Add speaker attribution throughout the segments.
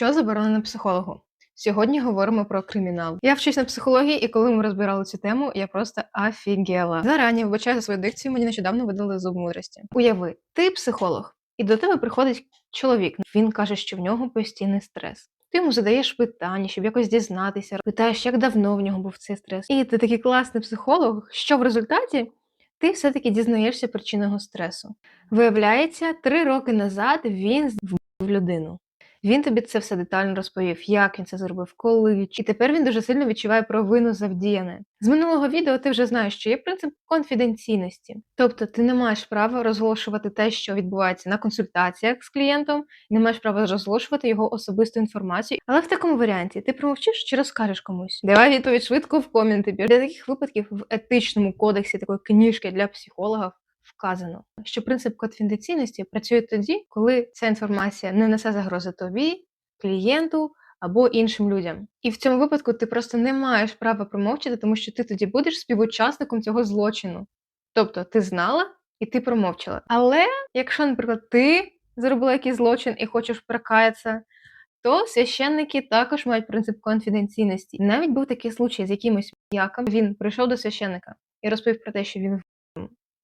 Speaker 1: Що заборонено психологу? Сьогодні говоримо про кримінал. Я вчусь на психології, і коли ми розбирали цю тему, я просто офігела. Зарані вибачаю за свою дикцію, мені нещодавно видали зуб мудрості. Уяви, ти психолог, і до тебе приходить чоловік. Він каже, що в нього постійний стрес. Ти йому задаєш питання, щоб якось дізнатися, питаєш, як давно в нього був цей стрес. І ти такий класний психолог, що в результаті ти все-таки дізнаєшся причину його стресу. Виявляється, три роки назад він вбив людину. Він тобі це все детально розповів, як він це зробив, коли. І тепер він дуже сильно відчуває провину завдіяне. З минулого відео ти вже знаєш, що є принцип конфіденційності. Тобто ти не маєш права розголошувати те, що відбувається на консультаціях з клієнтом, не маєш права розголошувати його особисту інформацію. Але в такому варіанті ти промовчиш чи розкажеш комусь. Давай відповідь швидко в коменти. Для таких випадків в етичному кодексі такої книжки для психологів вказано, що принцип конфіденційності працює тоді, коли ця інформація не несе загрози тобі, клієнту або іншим людям. І в цьому випадку ти просто не маєш права промовчати, тому що ти тоді будеш співучасником цього злочину. Тобто ти знала і ти промовчала. Але якщо, наприклад, ти зробила якийсь злочин і хочеш прокаятися, то священники також мають принцип конфіденційності. Навіть був такий случай з якимось яком. Він прийшов до священника і розповів про те, що він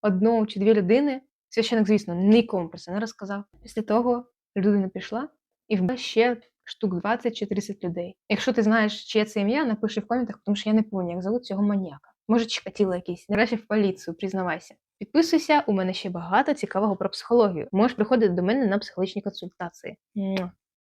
Speaker 1: одну чи дві людини. Священик, звісно, нікому про це не розказав. Після того людина пішла і вбила ще штук 20 чи 30 людей. Якщо ти знаєш, чиє це ім'я, напиши в коментах, тому що я не пам'ятаю, як зовут цього маніяка. Може, чекатіло якийсь, нарешті в поліцію, признавайся. Підписуйся, у мене ще багато цікавого про психологію. Можеш приходити до мене на психологічні консультації.